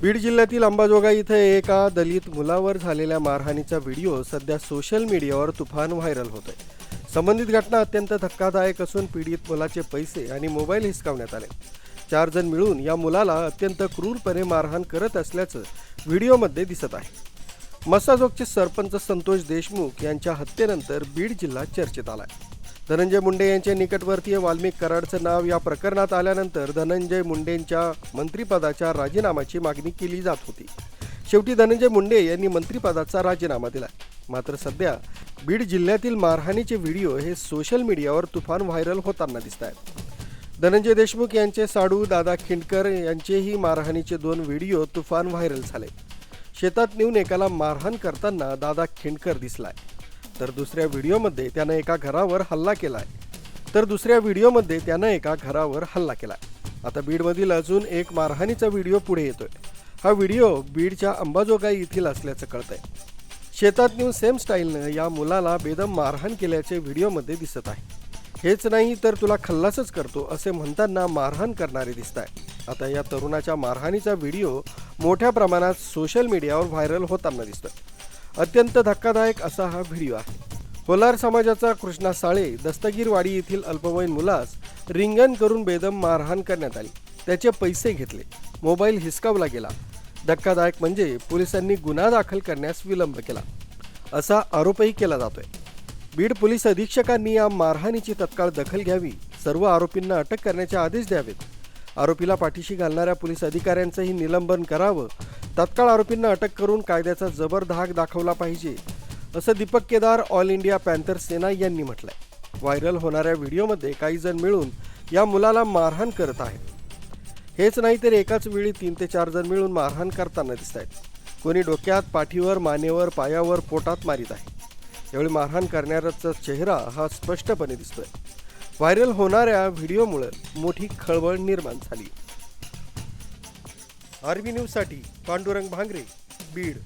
बीड जिल्ह्यातील अंबाजोगाई इथं एका दलित मुलावर झालेल्या मारहाणीचा व्हिडिओ सध्या सोशल मीडियावर तुफान व्हायरल होत आहे संबंधित घटना अत्यंत धक्कादायक असून पीडित मुलाचे पैसे आणि मोबाईल हिसकावण्यात आले. चार जण मिळून या मुलाला अत्यंत क्रूरपणे मारहाण करत असल्याचं व्हिडिओमध्ये दिसत आहे. मसाजोगचे सरपंच संतोष देशमुख यांच्या हत्येनंतर बीड जिल्हा चर्चेत आला आहे धनंजय मुंडे यांचे निकटवर्तीय वाल्मिक कराडचं नाव या प्रकरणात आल्यानंतर धनंजय मुंडेंच्या मंत्रिपदाच्या राजीनाम्याची मागणी केली जात होती. शेवटी धनंजय मुंडे यांनी मंत्रिपदाचा राजीनामा दिला. मात्र सध्या बीड जिल्ह्यातील मारहाणीचे व्हिडिओ हे सोशल मीडियावर तुफान व्हायरल होताना दिसत आहेत. धनंजय देशमुख यांचे साडू दादा खिंडकर यांचेही मारहाणीचे दोन व्हिडिओ तुफान व्हायरल झाले. शेतात नेऊन एकाला मारहाण करताना दादा खिंडकर दिसलाय. तर दुसऱ्या व्हिडिओमध्ये त्यानं एका घरावर हल्ला केलाय. तर दुसऱ्या व्हिडिओमध्ये त्यानं एका घरावर हल्ला केलाय. आता बीडमधील अजून एक मारहाणीचा व्हिडिओ पुढे येतोय. हा व्हिडिओ बीडच्या अंबाजोगाई येथील असल्याचं कळतंय. शेतात नेऊन सेम स्टाईलनं या मुलाला बेदम मारहाण केल्याचे व्हिडिओमध्ये दिसत आहे. हेच नाही तर तुला खल्लासच करतो असे म्हणताना मारहाण करणारे दिसत आहे आता या तरुणाच्या मारहाणीचा व्हिडिओ मोठ्या प्रमाणात सोशल मीडियावर व्हायरल होताना दिसतोय. अत्यंत धक्कादायक असा हा व्हिडिओ आहे. कोलार समाजाचा कृष्णा साळे दस्तगीरवाडी येथील अल्पवयीन मुलास रिंगण करून बेदम मारहाण करण्यात आली. त्याचे पैसे घेतले. मोबाईल हिसकावला गेला. धक्कादायक म्हणजे पोलिसांनी गुन्हा दाखल करण्यास विलंब केला. असा आरोपही केला जातोय. बीड पोलीस अधीक्षकांनी या मारहाणीची तत्काळ दखल घ्यावी सर्व आरोपींना अटक करण्याचे आदेश द्यावेत. आरोपीला पाठीशी घालणाऱ्या पोलीस अधिकाऱ्यांचंही निलंबन करावं. तत्काळ आरोपींना अटक करून कायद्याचा जबर धाक दाखवला पाहिजे असं Deepak Kedar all India panther Sena यांनी म्हटलंय. व्हायरल होणाऱ्या व्हिडिओमध्ये काही जण मिळून या मुलाला मारहाण करत आहेत. हेच नाही तर एकाच वेळी तीन ते चार जण मिळून मारहाण करताना दिसत आहेत कोणी डोक्यात पाठीवर मानेवर पायावर पोटात मारित आहे. यावेळी मारहाण करणाऱ्याचा चेहरा हा स्पष्टपणे दिसतोय. व्हायरल होणाऱ्या व्हिडिओमुळे मोठी खळबळ निर्माण झाली. आरबी न्यूजसाठी पांडुरंग भांगरे बीड.